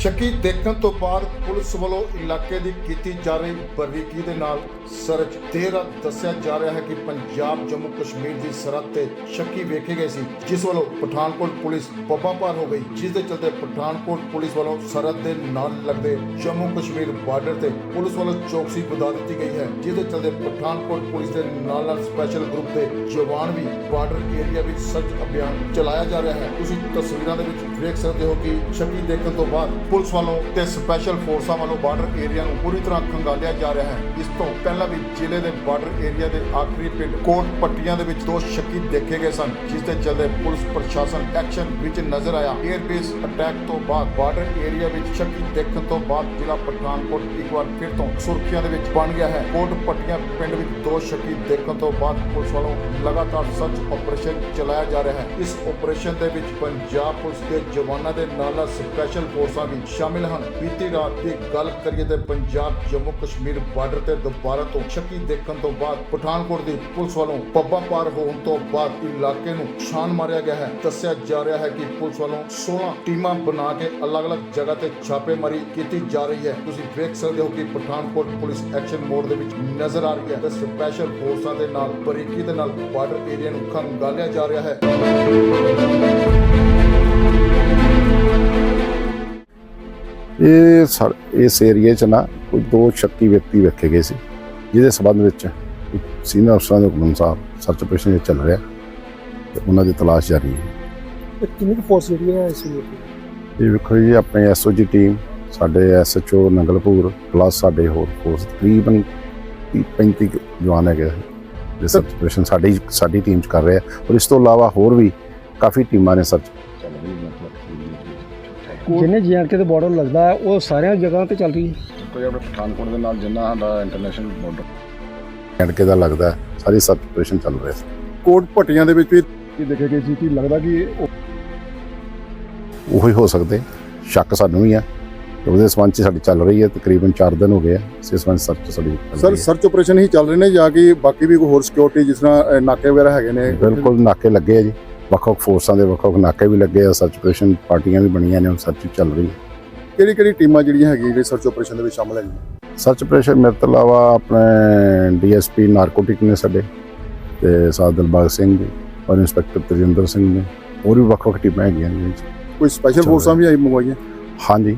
ਸ਼ੱਕੀ ਦੇਖਣ ਤੋਂ ਬਾਅਦ ਪੁਲਿਸ ਵੱਲੋਂ ਇਲਾਕੇ ਦੀ ਕੀਤੀ ਜਾ ਰਹੀ ਬਰੀਕੀ ਦੇ ਨਾਲ ਸਰਚ ਦੇਰ ਦੱਸਿਆ ਜਾ ਰਿਹਾ ਹੈ ਕਿ ਪੰਜਾਬ, ਜੰਮੂ, ਕਸ਼ਮੀਰ ਦੀ ਸਰਹੱਦ ਤੇ ਸ਼ੱਕੀ ਵੇਖੇ ਗਏ ਸੀ, ਜਿਸ ਵੱਲੋਂ ਪਠਾਨਕੋਟ ਪੁਲਿਸ ਪੱਬਾਂ ਪਾਰ ਹੋ ਗਈ, ਜਿਸ ਦੇ ਚਲਦੇ ਪਠਾਨਕੋਟ ਪੁਲਿਸ ਵੱਲੋਂ ਸਰਹੱਦ ਦੇ ਨਾਲ ਲੱਗਦੇ ਜੰਮੂ, ਕਸ਼ਮੀਰ ਬਾਰਡਰ ਤੇ ਪੁਲਿਸ ਵੱਲੋਂ ਚੌਕਸੀ ਵਧਾ ਦਿੱਤੀ ਗਈ ਹੈ, ਜਿਸ ਦੇ ਚਲਦੇ ਪਠਾਨਕੋਟ ਪੁਲਿਸ ਦੇ ਨਾਲ ਨਾਲ ਸਪੈਸ਼ਲ ਗਰੁੱਪ ਦੇ ਜਵਾਨ ਵੀ ਬਾਰਡਰ ਏਰੀਆ ਵਿੱਚ ਸਰਚ ਅਭਿਆਨ ਚਲਾਇਆ ਜਾ ਰਿਹਾ ਹੈ। ਤੁਸੀਂ ਤਸਵੀਰਾਂ ਦੇ ਵਿੱਚ ਵੇਖ ਸਕਦੇ ਹੋ ਕਿ ਸ਼ੱਕੀ ਦੇਖਣ ਤੋਂ ਬਾਅਦ ਪੁਲਿਸ ਵੱਲੋਂ ਤੇ ਸਪੈਸ਼ਲ ਫੋਰਸਾਂ ਵੱਲੋਂ ਬਾਰਡਰ ਏਰੀਆ ਨੂੰ ਪੂਰੀ ਤਰ੍ਹਾਂ ਖੰਗਾਲਿਆ ਜਾ ਰਿਹਾ ਹੈ। ਇਸ ਤੋਂ ਪਹਿਲਾਂ ਵੀ ਜ਼ਿਲ੍ਹੇ ਦੇ ਬਾਰਡਰ ਏਰੀਆ ਦੇ ਆਖਰੀ ਪਿੰਡ ਕੋਟ ਪੱਟੀਆਂ ਦੇ ਵਿੱਚ ਦੋ ਸ਼ੱਕੀ ਦੇਖੇ ਗਏ ਸਨ, ਜਿਸ ਦੇ ਚੱਲਦੇ ਪੁਲਿਸ ਪ੍ਰਸ਼ਾਸਨ ਐਕਸ਼ਨ ਵਿੱਚ ਨਜ਼ਰ ਆਇਆ। 에ਅਰ ਅਟੈਕ ਤੋਂ ਬਾਅਦ ਬਾਰਡਰ ਏਰੀਆ ਵਿੱਚ ਸ਼ੱਕੀ ਦੇਖਣ ਤੋਂ ਬਾਅਦ ਜ਼ਿਲ੍ਹਾ ਪਠਾਨਕੋਟ ਇੱਕ ਵਾਰ ਫਿਰ ਤੋਂ ਸੁਰਖੀਆਂ ਦੇ ਵਿੱਚ ਬਣ ਗਿਆ ਹੈ। ਕੋਟ ਪੱਟੀਆਂ ਪਿੰਡ ਵਿੱਚ ਦੋ ਸ਼ੱਕੀ ਦੇਖਣ ਤੋਂ ਬਾਅਦ ਪੁਲਿਸ ਵੱਲੋਂ ਲਗਾਤਾਰ ਸਰਚ ਆਪਰੇਸ਼ਨ ਚਲਾਇਆ ਜਾ ਰਿਹਾ ਹੈ। ਇਸ ਆਪਰੇਸ਼ਨ ਦੇ ਵਿੱਚ ਪੰਜਾਬ ਪੁਲਿਸ ਦੇ ਜਵਾਨਾਂ ਦੇ ਨਾਲ ਨਾਲ ਸਪੈਸ਼ਲ ਫੋਰਸਾਂ ਵੀ ਸ਼ਾਮਿਲ ਹਨ। ਬੀਤੀ ਰਾਤ ਦੀ ਗੱਲ ਕਰੀਏ ਤੇ ਪੰਜਾਬ, ਜੰਮੂ, ਕਸ਼ਮੀਰ ਬਾਰਡਰ ਤੇ ਦੁਬਾਰਾ ਤੋਂ ਸ਼ੱਕੀ ਦੇਖਣ ਤੋਂ ਬਾਅਦ ਪਠਾਨਕੋਟ ਦੀ ਪੁਲਿਸ ਵੱਲੋਂ ਪੱਬਾਂ ਪਾਰ ਹੋਣ ਤੋਂ ਬਾਅਦ ਇਲਾਕੇ ਨੂੰ ਛਾਨ ਮਾਰਿਆ ਗਿਆ ਹੈ। ਦੱਸਿਆ ਜਾ ਰਿਹਾ ਹੈ ਕਿ ਪੁਲਿਸ ਵੱਲੋਂ 16 ਟੀਮਾਂ ਬਣਾ ਕੇ ਅਲੱਗ-ਅਲੱਗ ਜਗ੍ਹਾ ਤੇ ਛਾਪੇਮਾਰੀ ਕੀਤੀ ਜਾ ਰਹੀ ਹੈ। ਤੁਸੀਂ ਵੇਖ ਸਕਦੇ ਹੋ ਕਿ ਪਠਾਨਕੋਟ ਪੁਲਿਸ ਐਕਸ਼ਨ ਮੋਡ ਦੇ ਵਿੱਚ ਨਜ਼ਰ ਆ ਰਹੀ ਹੈ ਤੇ ਸਪੈਸ਼ਲ ਫੋਰਸਾਂ ਦੇ ਨਾਲ ਬਰੀਕੀ ਦੇ ਨਾਲ ਬਾਰਡਰ ਏਰੀਆ ਨੂੰ ਖੰਗਾਲਿਆ ਜਾ ਰਿਹਾ ਹੈ। ਇਹ ਸਰ ਇਸ ਏਰੀਏ 'ਚ ਨਾ ਕੋਈ ਦੋ ਸ਼ੱਕੀ ਵਿਅਕਤੀ ਵੇਖੇ ਗਏ ਸੀ ਜਿਹਦੇ ਸਬੰਧ ਵਿੱਚ ਸੀਨੀਅਰ ਅਫਸਰਾਂ ਦੇ ਹੁਕਮ ਅਨੁਸਾਰ ਸਰਚ ਆਪਰੇਸ਼ਨ ਚੱਲ ਰਿਹਾ ਤੇ ਉਹਨਾਂ ਦੀ ਤਲਾਸ਼ ਜਾਰੀ ਹੈ। ਕਿੰਨੀ ਕੁ ਫੋਰਸ ਜਿਹੜੀ ਹੈ ਇਸ ਵੇਲੇ ਇਹ ਵੇਖੋ ਜੀ ਆਪਣੇ ਐਸਓਜੀ ਟੀਮ ਸਾਡੇ ਐਸਐਚਓ ਨੰਗਲਪੁਰ ਪਲੱਸ ਸਾਡੇ ਹੋਰ ਫੋਰਸ ਤਕਰੀਬਨ 30 35 ਕੁ ਜਵਾਨ ਹੈਗੇ ਜੇ ਸਰਚ ਆਪਰੇਸ਼ਨ ਸਾਡੀ ਸਾਡੀ ਟੀਮ 'ਚ ਕਰ ਰਹੇ ਔਰ ਇਸ ਤੋਂ ਇਲਾਵਾ ਹੋਰ ਵੀ ਕਾਫੀ ਟੀਮਾਂ ਨੇ ਸਰਚ ਜਿੰਨੇ ਜੀਐਨਕੇ ਦੇ ਬਾਰਡਰ ਲੱਗਦਾ ਹੈ ਉਹ ਸਾਰੀਆਂ ਜਗ੍ਹਾ ਤੇ ਚੱਲ ਰਹੀ ਹੈ। ਕੋਈ ਆਪਣੇ ਪਠਾਨਕੋਟ ਦੇ ਨਾਲ ਜਿੰਨਾ ਸਾਡਾ ਇੰਟਰਨੈਸ਼ਨਲ ਬਾਰਡਰ ਐਂਡ ਕੇ ਦਾ ਲੱਗਦਾ ਹੈ, ਸਾਰੀ ਸਰਚ ਆਪਰੇਸ਼ਨ ਚੱਲ ਰਿਹਾ ਸੀ ਕੋਟ ਪੱਟੀਆਂ ਦੇ ਵਿੱਚ ਵੀ ਕੀ ਦੇਖੇ ਗਏ ਸੀ ਕਿ ਲੱਗਦਾ ਕਿ ਉਹ ਉਹੀ ਹੋ ਸਕਦੇ ਸ਼ੱਕ ਸਾਨੂੰ ਵੀ ਆ ਤੇ ਉਹਦੇ ਸੰਬੰਧ 'ਚ ਸਾਡੀ ਚੱਲ ਰਹੀ ਹੈ ਤਕਰੀਬਨ 4 ਦਿਨ ਹੋ ਗਏ ਆ ਇਸੇ ਸੰਬੰਧ ਸਰਚ ਸਾਡੀ ਚੱਲ ਸਰ ਰਹੀ ਹੈ। ਸਰਚ ਆਪਰੇਸ਼ਨ ਹੀ ਚੱਲ ਰਹੇ ਨੇ ਜਾਂ ਕਿ ਬਾਕੀ ਵੀ ਕੋਈ ਹੋਰ ਸਿਕਿਉਰਿਟੀ ਜਿਸ ਤਰ੍ਹਾਂ ਨਾਕੇ ਵਗੈਰਾ ਹੈਗੇ ਨੇ? ਬਿਲਕੁਲ ਨਾਕੇ ਲੱਗੇ ਆ ਜੀ। ਵੱਖ ਵੱਖ ਫੋਰਸਾਂ ਦੇ ਵੱਖ ਵੱਖ ਨਾਕੇ ਵੀ ਲੱਗੇ ਆ ਸਰਚ ਆਪਰੇਸ਼ਨ ਪਾਰਟੀਆਂ ਵੀ ਬਣੀਆਂ ਨੇ ਹੁਣ ਸਰਚ ਚੱਲ ਰਹੀ ਹੈ। ਕਿਹੜੀ ਕਿਹੜੀ ਟੀਮਾਂ ਜਿਹੜੀਆਂ ਹੈਗੀਆਂ ਜਿਹੜੇ ਸਰਚ ਆਪਰੇਸ਼ਨ ਦੇ ਵਿੱਚ ਸ਼ਾਮਲ ਹੈਗੀਆਂ? ਸਰਚ ਆਪਰੇਸ਼ਨ ਮੇਰੇ ਤੋਂ ਇਲਾਵਾ ਆਪਣੇ ਡੀਐਸਪੀ ਨਾਰਕੋਟਿਕ ਨੇ ਸਾਡੇ ਤੇ ਸਾਧ ਦਿਲਬਾਗ ਸਿੰਘ ਜੀ ਔਰ ਇੰਸਪੈਕਟਰ ਤਜਿੰਦਰ ਸਿੰਘ ਨੇ ਹੋਰ ਵੀ ਵੱਖ ਵੱਖ ਟੀਮਾਂ ਹੈਗੀਆਂ ਨੇ। ਕੋਈ ਸਪੈਸ਼ਲ ਫੋਰਸਾਂ ਵੀ ਆਈ ਮੰਗਵਾਈਆਂ? ਹਾਂਜੀ।